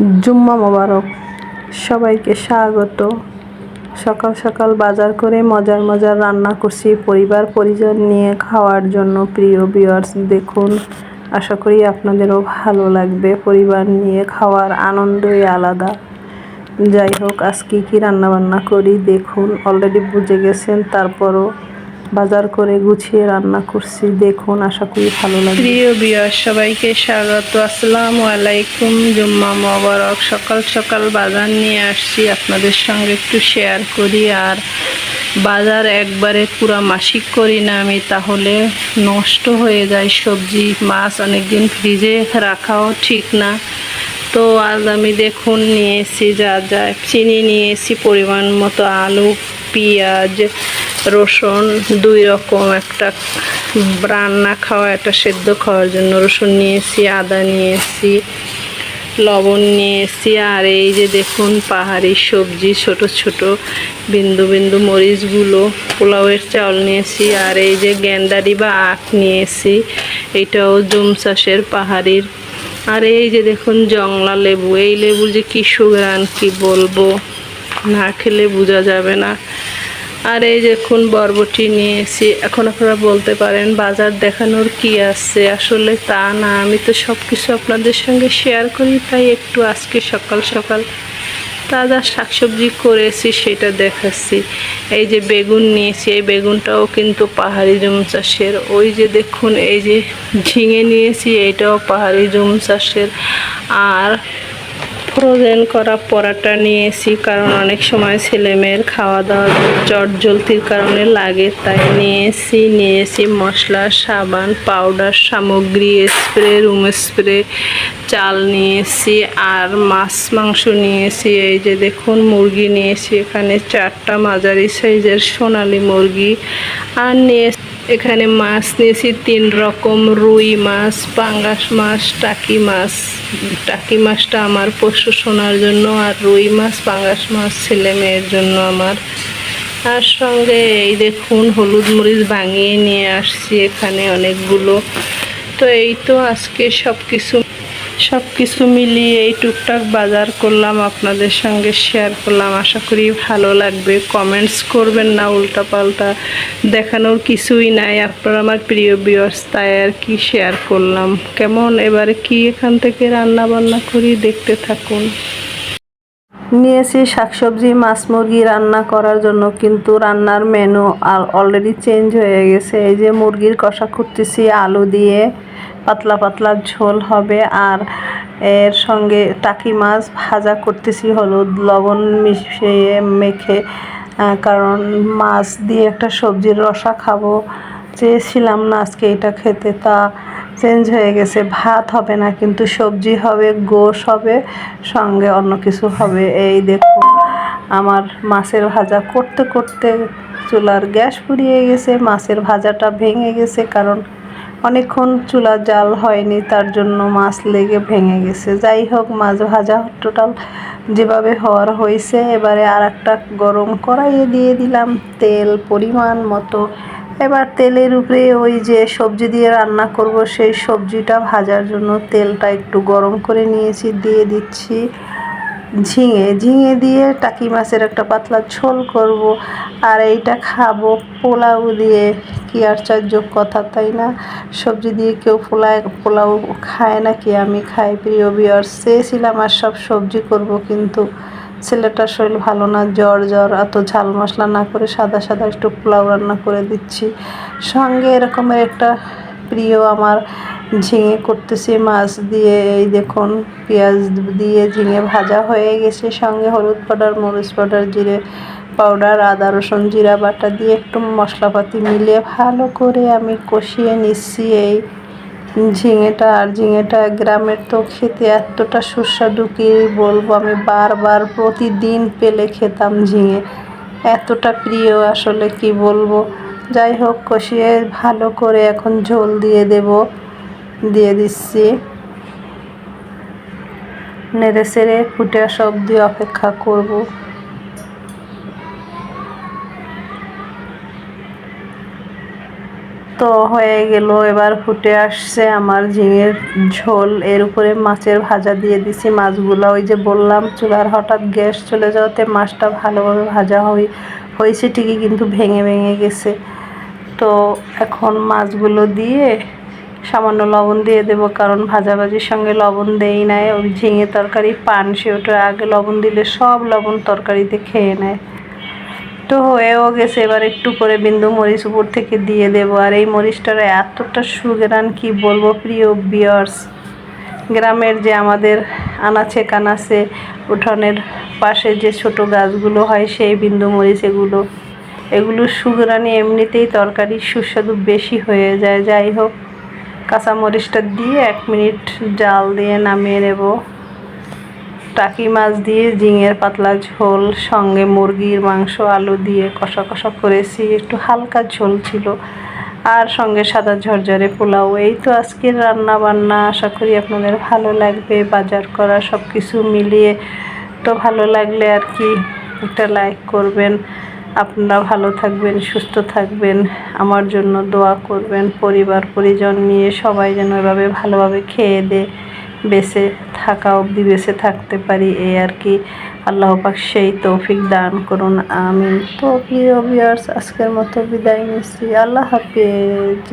জুম্মা মোবারক। সবাইকে স্বাগত। সকাল সকাল বাজার করে মজার মজার রান্না করছি। পরিবার, পরিজন নিয়ে খাওয়ার জন্য। প্রিয় ভিউয়ার্স দেখুন, আশা করি আপনাদেরও ভালো লাগবে। পরিবার নিয়ে খাওয়ার আনন্দই আলাদা। যাই হোক আজকে কী রান্না বান্না করি, দেখুন অলরেডি বুঝে গেছেন, তারপরও বাজার করে গুছিয়ে রান্না করছি। দেখুন, আশা করি ভালো লাগবে। প্রিয় বিয়ার সবাইকে স্বাগত। আসসালামু আলাইকুম। জুম্মা মোবারক। সকাল সকাল বাজার নিয়ে আসছি। আপনাদের সঙ্গে একটু শেয়ার করি। আর বাজার একবারে পুরা মাসিক করি না আমি, তাহলে নষ্ট হয়ে যায় সবজি, মাছ অনেকদিন ফ্রিজে রাখাও ঠিক না। তো আজ আমি দেখুন, নিয়ে এসেছি যা যা চিনি, নিয়ে এসেছি পরিমাণ মতো আলু, পেঁয়াজ রসুন দুই রকম, একটা রান্না খাওয়া, একটা সেদ্ধ খাওয়ার জন্য রসুন নিয়েছি, আদা নিয়েছি, লবণ নিয়ে এসেছি আর এই যে দেখুন পাহাড়ি সবজি, ছোট ছোট বিন্দু বিন্দু মরিচগুলো, পোলাওয়ের চাল নিয়েছি, আর এই যে গেন্দারি বা আখ নিয়েছি, এটাও জুম চাষের পাহাড়ির। আর এই যে দেখুন জংলা লেবু, এই লেবু যে কি সুগ্রান কী বলব? না খেলে বোঝা যাবে না। আর এই দেখুন বরবটি নিয়েছি এখন আপনারা বলতে পারেন বাজার দেখানোর কি আছে? আসলে তা না, আমি তো সব কিছু আপনাদের সঙ্গে শেয়ার করি, তাই একটু আজকে সকাল সকাল তাজা শাকসবজি করেছি, সেটা দেখাচ্ছি। এই যে বেগুন নিয়েছি, এই বেগুনটাও কিন্তু পাহাড়ি জুম চাষের। ওই যে দেখুন, এই যে ঝিঙে নিয়েছি এইটাও পাহাড়ি জুম চাষের। আর ফ্রোজেন করা পরাটা নিয়েছি, কারণ অনেক সময় ছেলেমেয়ের খাওয়া দাওয়া চট জলতির কারণে লাগে, তাই নিয়েছি নিয়েছি মশলা, সাবান, পাউডার, সামগ্রী, স্প্রে, রুম স্প্রে, চাল নিয়েছি, আর মাছ, মাংস নিয়েছি, এই যে দেখুন মুরগি নিয়েছি, এখানে চারটা মাঝারি সাইজের সোনালি মুরগি, আর নিয়ে এখানে মাছ নিয়েছি, তিন রকম রুই মাছ, পাঙ্গাস মাছ, টাকি মাছ। টাকি মাছটা আমার পশু শোনার জন্য আর রুই মাছ, পাঙ্গাস মাছ ছেলে মেয়ের জন্য আমার। আর সঙ্গে এই দেখুন হলুদ মরিচ ভাঙিয়ে নিয়ে আসছি এখানে অনেকগুলো। তো এই তো আজকে সব কিছু সব কিছু মিলিয়ে এই টুকটাক বাজার করলাম, আপনাদের সঙ্গে শেয়ার করলাম। আশা করি ভালো লাগবে। কমেন্টস করবেন না উল্টাপাল্টা। দেখানোর কিছুই নাই। আপনারা আমার প্রিয় বিয়র্স তাই আর কি শেয়ার করলাম। কেমন? এবারে কি এখান থেকে রান্না বান্না করি? দেখতে থাকুন। নিয়েছি শাকসবজি, মাছ মুরগি রান্না করার জন্য, কিন্তু রান্নার মেনু অলরেডি চেঞ্জ হয়ে গেছে। এই যে মুরগির কষা করতেছি, আলু দিয়ে। পাতলা পাতলা ঝোল হবে আর এর সঙ্গে টাকি মাছ ভাজা করতেছি, হলুদ, লবণ মিশিয়ে মেখে কারণ মাছ দিয়ে একটা সবজির রসা খাব। চেয়েছিলাম না আজকে এটা খেতে, তা চেঞ্জ হয়ে গেছে। ভাত হবে না, কিন্তু সবজি হবে, গোশ হবে, সঙ্গে অন্য কিছু হবে। এই দেখুন, আমার মাছের ভাজা করতে করতে চুলার গ্যাস পুড়িয়ে গেছে, মাছের ভাজাটা ভেঙে গেছে, কারণ অনেকক্ষণ চুলা জাল হয়নি, তার জন্য মাছ লেগে ভেঙে গেছে। যাই হোক, মাছ ভাজা টোটাল যেভাবে হওয়ার হয়েছে, এবারে আর একটা গরম কড়াইয়ে দিয়ে দিলাম। তেল পরিমাণ মতো। এবার তেলের উপরে ওই যে সবজি দিয়ে রান্না করব, সেই সবজিটা ভাজার জন্য তেলটা একটু গরম করে নিয়েছি, দিয়ে দিচ্ছি। ঝিঙে ঝিঙে দিয়ে টাকি মাছের একটা পাতলা ঝোল করব। আর এইটা খাব পোলাও দিয়ে। কি আশ্চর্য কথা, তাই না? সবজি দিয়ে কেউ পোলায়, পোলাও খায় না কি আমি খাই, প্রিয় বিয়ার চেয়েছিলাম আর সব সবজি করব, কিন্তু ছেলেটার শরীর ভালো না, জ্বর জ্বর। এত ঝাল মশলা না করে সাদা সাদা একটু পোলাও রান্না করে দিচ্ছি। সঙ্গে এরকমের একটা প্রিয় আমার ঝিঙে করতেছি, মাছ দিয়ে এই দেখুন পেঁয়াজ দিয়ে ঝিঙে ভাজা হয়ে গেছে। সঙ্গে হলুদ পাউডার, মরিচ পাউডার, জিরে পাউডার, আদা, রসুন, জিরা বাটা দিয়ে একটু মশলাপাতি মিলিয়ে ভালো করে আমি কষিয়ে নিচ্ছি এই ঝিঙেটা। আর ঝিঙেটা গ্রামের তো খেতে এতটা সুস্বাদু কি বলব? আমি বারবার প্রতিদিন পেলে খেতাম ঝিঙে। এতটা প্রিয় আসলে কি বলব? যাই হোক, কষিয়ে ভালো করে এখন ঝোল দিয়ে দেব। দিচ্ছি। নেড়ে সেড়ে ফুটে আসা দিয়ে অপেক্ষা করব। তো হয়ে গেল, এবার ফুটে আসছে আমার ঝিঙের ঝোল। এর উপরে মাছের ভাজা দিয়ে দিছি। মাছগুলো ওই যে বললাম, চুলার হঠাৎ গ্যাস চলে যাওয়াতে মাছটা ভালোভাবে ভাজা হই, হয়েছে ঠিকই, কিন্তু ভেঙে ভেঙে গেছে। তো এখন মাছগুলো দিয়ে সামান্য লবণ দিয়ে দেবো, কারণ ভাজাভাজির সঙ্গে লবণ দেই নাই। ওই ঝিঙে তরকারি পান, সে ওটা আগে লবণ দিলে সব লবণ তরকারিতে খেয়ে নেয়। তো হয়েও গেছে, এবার একটু করে বিন্দু মরিচ উপর থেকে দিয়ে দেবো। আর এই মরিচটার এতটা সুগেরান কি বলব প্রিয় বিয়ার্স গ্রামের যে আমাদের আনাচে কানাচে উঠোনের পাশে যে ছোট গাছগুলো হয়, সেই বিন্দু মরিচ এগুলো। এগুলো সুগরানি এমনিতেই তরকারি সুস্বাদু বেশি হয়ে যায়। যাই হোক কাঁচা মরিচটা দিয়ে এক মিনিট জাল দিয়ে নামিয়ে নেব। টাকি মাছ দিয়ে ঝিঙের পাতলা ঝোল, সঙ্গে মুরগির মাংস, আলু দিয়ে কষা কষা করেছি। একটু হালকা ঝোল ছিল। আর সঙ্গে সাদা ঝরঝরে পোলাও। এই তো আজকের রান্না বান্না আশা করি আপনাদের ভালো লাগবে। বাজার করা সব কিছু মিলিয়ে তো ভালো লাগলে আর কি একটা লাইক করবেন। আপনারা ভালো থাকবেন, সুস্থ থাকবেন। আমার জন্য দোয়া করবেন, পরিবার, পরিজন নিয়ে সবাই যেন এভাবে ভালোভাবে খেয়ে দে, বেঁচে থাকা অবধি বেঁচে থাকতে পারি এই আর কি। আল্লাহ পাক সেই তৌফিক দান করুন আমি তো প্রিয় ভিউয়ার্স আজকের মতো বিদায় নিচ্ছি। আল্লাহ হাফেজ।